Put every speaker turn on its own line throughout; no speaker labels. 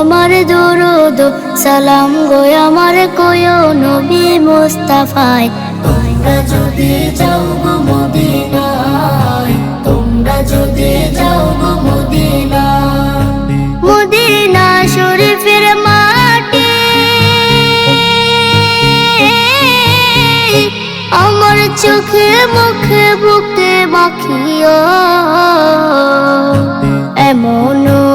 আমার দরুদ সালাম গো আমার কয়ো নবী মুস্তাফায়।
তোমরা যদি যাও গো মদিনায় তোমরা যদি যাও গো মদিনায়।
মদিনা শরীফের মাটি আমার চোখে মুখে বুকে মাখিও। এমন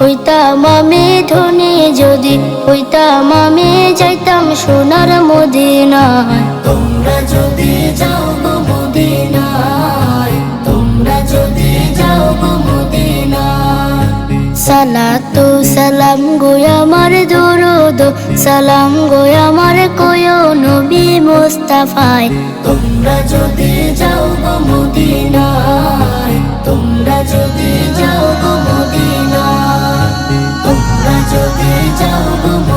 হইতাম আমি ধনী যদি হইতাম আমি যাইতাম সোনার মদিনায়।
তোমরা যদি যাও গো মদিনায় তোমরা যদি যাও গো মদিনায়।
সালাতু সালাম গো আমার দরুদ সালাম গো আমার কয়ো নবী মুস্তাফায়।
তোমরা যদি যাও গো alma